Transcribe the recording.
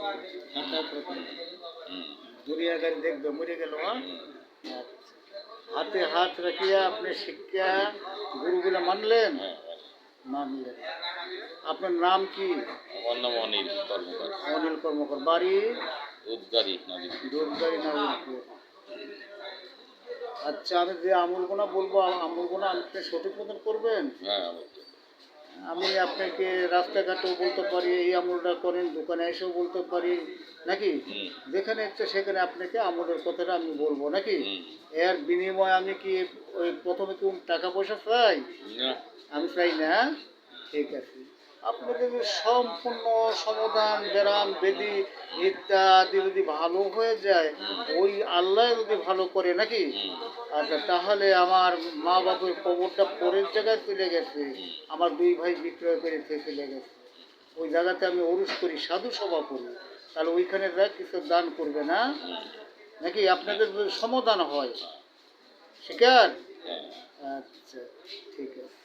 হাতে হাত রাখুন হুম, দুনিয়া গাড়ি দেখবে মরে গেল। হাতে হাত রাখিয়া আপনি শিক্ষা গুরুগুলো মানলেন হ্যাঁ, হ্যাঁ। মানলেন আপনার নাম কি আমার নাম অনিল কর্মকার অনিল কর্মকর বাড়ি উদ্গারি নদী দুর্গারি আচ্ছা আমি যে আমুলগুনা বলব আমুলগুনা আপনি সঠিক মতন করবেন হ্যাঁ। আমি আপনাকে রাস্তাঘাটেও বলতে পারি এই আমলটা করেন দোকানে এসেও বলতে পারি নাকি? যেখানে ইচ্ছে সেখানে আপনাকে আমলের কথাটা আমি বলব নাকি? এর বিনিময়ে আমি কি ওই প্রথমে কি টাকা পয়সা চাই? আমি চাই না ঠিক আছে। আপনাদের যে সম্পূর্ণ সমাধান ব্যারাম বেদি ইত্যাদি যদি ভালো হয়ে যায় ওই আল্লাহ যদি ভালো করে নাকি? আচ্ছা তাহলে আমার মা বাবুর কবরটা পরের জায়গায় চলে গেছে আমার দুই ভাই বিক্রয় করে চলে গেছে। ওই জায়গাতে আমি অরুষ করি সাধু সভা করি। তাহলে ওইখানে যা কিছু দান করবে না? নাকি আপনাদের যদি সমাধান হয়? শিকার। আচ্ছা ঠিক আছে।